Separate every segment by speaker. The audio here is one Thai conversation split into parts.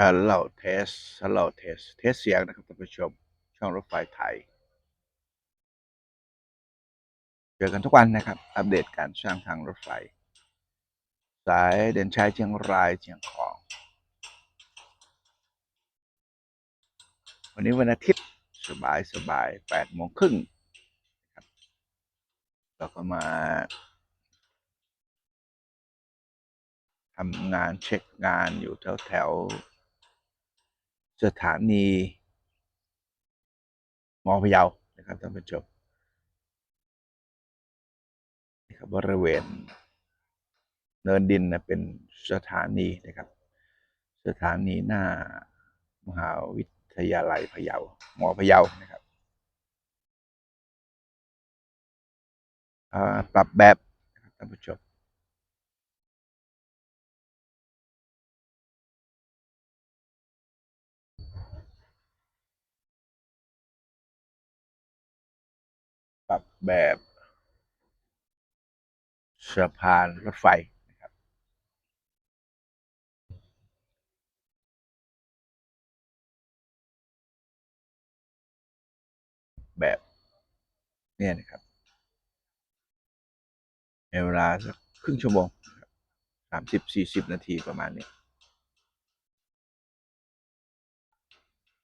Speaker 1: ฮัลโหลเทสฮัลโหลเทสเทสเสียงนะครับท่านผู้ชม ช่องรถไฟไทย เจอกันทุกวันนะครับ อัปเดตการสร้างทางรถไฟ สายเด่นชัยเชียงรายเชียงของ วันนี้วันอาทิตย์สบายสบายแปดโมงครึ่งครับเราก็มาทำงานเช็คงานอยู่แถวแถว สถานีมอพยาวนะครับท่านผู้ชมนะครับบริเวณเนินดินนะเป็นสถานีนะครับ สถานีหน้ามหาวิทยาลัยพะเยา มอพะเยานะครับปรับแบบนะครับท่านผู้ชม ปรับแบบสะพานรถไฟนะครับ แบบเนี่ยนะครับในเวลาสักครึ่งชั่วโมงสามสิบสี่สิบนาทีประมาณนี้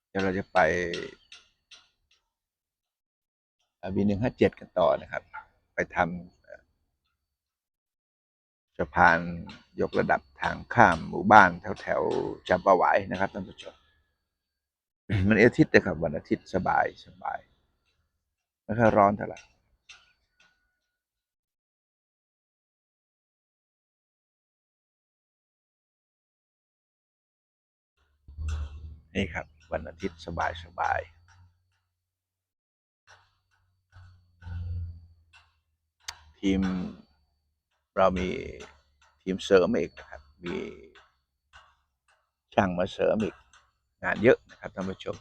Speaker 1: เดี๋ยวเราจะไป บีหนึ่งห้าเจ็ดกันต่อนะครับ ไปทำสะพานยกระดับทางข้ามหมู่บ้านแถวแถวจำปาหวายนะครับท่านผู้ชมมันอาทิตย์นะครับ วันอาทิตย์สบายสบายไม่ค่อยร้อนเท่าไหร่นี่ครับ วันอาทิตย์สบายสบาย ทีมเรามีทีมเสริมอีกนะครับ มีช่างมาเสริมอีกงานเยอะนะครับท่านผู้ชม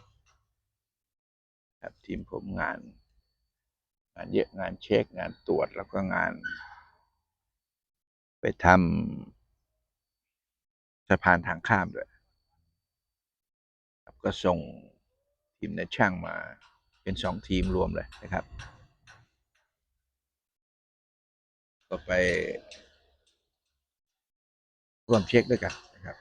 Speaker 1: ครับทีมผมงาน งานเยอะงานเช็คงานตรวจแล้วก็งาน ไปทำสะพานทางข้ามด้วยครับก็ส่งทีมในช่างมาเป็นสองทีมรวมเลยนะครับ ก็ไปร่วมเช็คด้วยกันนะครับ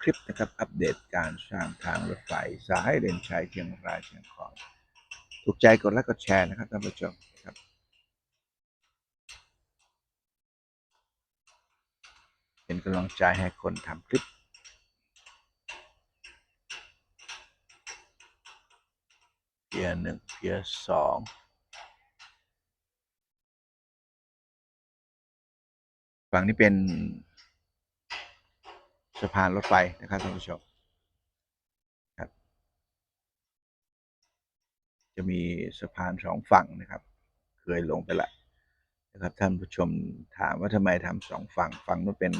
Speaker 1: คลิปนะครับ อัปเดตการสร้างทางรถไฟสายเด่นชัยเชียงรายเชียงของถูกใจกดไลค์กดแชร์นะครับท่านผู้ชมนะครับเป็นกำลังใจให้คนทำคลิป พียร์หนึ่งเพียร์สองฝั่งนี้เป็นสะพานรถไฟนะครับท่านผู้ชมครับ จะมีสะพานสองฝั่งนะครับ เคยลงไปละนะครับท่านผู้ชมถามว่าทำไมทำสองฝั่งฝั่งนู้นเป็น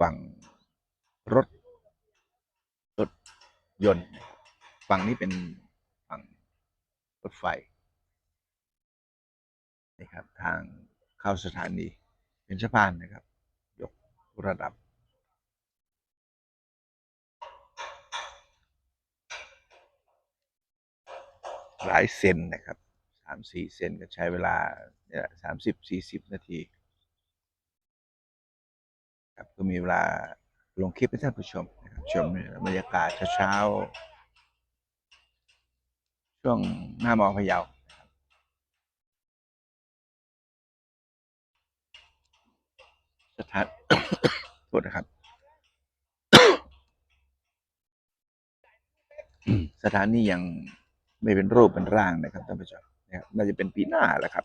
Speaker 1: ฝั่งรถรถยนต์ ฝั่งนี้เป็น รถไฟนี่ครับทางเข้าสถานีเป็นสะพานนะครับ ยกระดับ หลายเซนนะครับสามสี่เซนก็ใช้เวลาเนี่ยสามสิบสี่สิบนาทีครับก็มีเวลาลงคลิปให้ท่านผู้ชมนะครับชมบรรยากาศเช้าๆ ช่วงหน้ามอพะเยานะครับสถานโทษนะครับ สถานียังไม่เป็นรูปเป็นร่างนะครับท่านผู้ชมนะครับน่าจะเป็นปีหน้าแหละครับ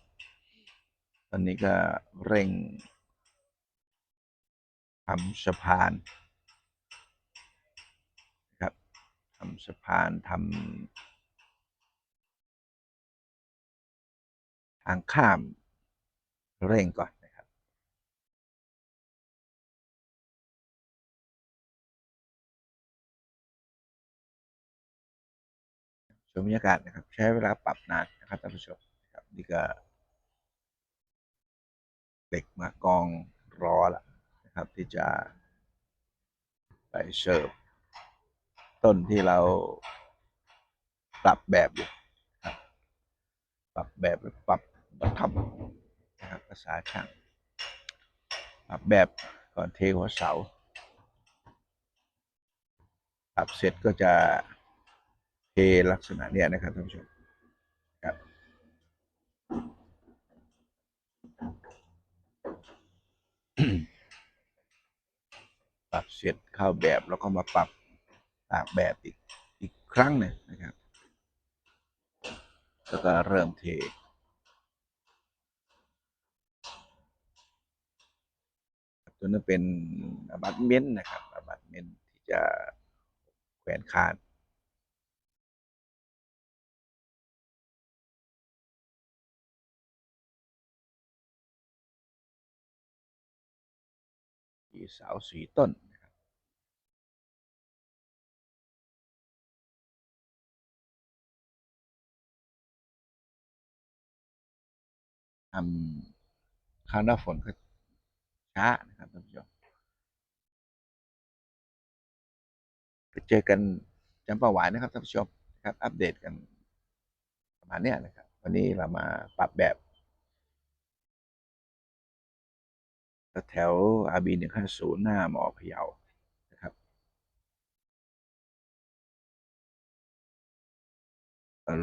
Speaker 1: ตอนนี้ก็เร่งทำสะพานนะครับทำสะพานทำ ทางข้ามเร่งก่อนนะครับ ชมบรรยากาศนะครับ ใช้เวลาปรับนานนะครับท่านผู้ชมนะครับนี่ก็เหล็กมากองรอละนะครับ ที่จะไปเสิร์ฟต้นที่เราปรับแบบอยู่ปรับแบบปรับ บัทับนะครับภาษาช่างปรับแบบก่อนเทหัวเสาปรับเสร็จก็จะเทลักษณะเนี้ยนะครับท่านผู้ชมครับปรับเสร็จเข้าแบบแล้วก็มาปรับตากแบบอีกอีกครั้งหนึ่งนะครับ แล้วก็เริ่มเท ตัวนั้นเป็นอบัตเมนต์นะครับอบัตเมนต์ที่จะแขวนคานมีเสาสีต้นนะครับทำข้าหน้าฝนก็ ช้านะครับท่านผู้ชมไปเจอกันจำปาหวานนะครับท่านผู้ชมครับอัปเดตกันประมาณนี้นะครับ วันนี้เรามาปรับแบบแถวอาบีหนึ่งห้าศูนย์หน้าหมอพะเยานะครับ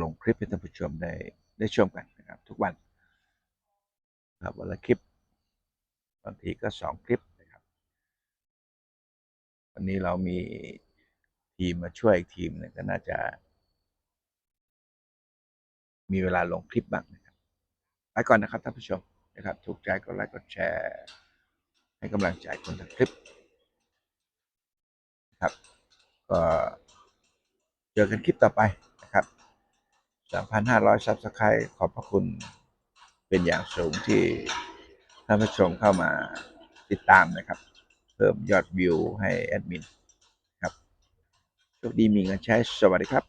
Speaker 1: ลงคลิปให้ท่านผู้ชมได้ได้ชมกันนะครับ ทุกวันครับวันละคลิป บางทีก็สองคลิปนะครับ วันนี้เรามีทีมมาช่วยอีกทีมนึงก็น่าจะ มีเวลาลงคลิปบ้างนะครับไปก่อนนะครับท่านผู้ชมนะครับถูกใจก็ไลค์กดแชร์ ให้กำลังใจคนทำคลิปนะครับก็เจอกันคลิปต่อไปนะครับ 3,500 ซับสไครต์ขอบพระคุณเป็นอย่างสูงที่ ท่านผู้ชมเข้ามาติดตามนะครับ เพิ่มยอดวิวให้แอดมินครับโชคดีมีเงินใช้สวัสดีครับ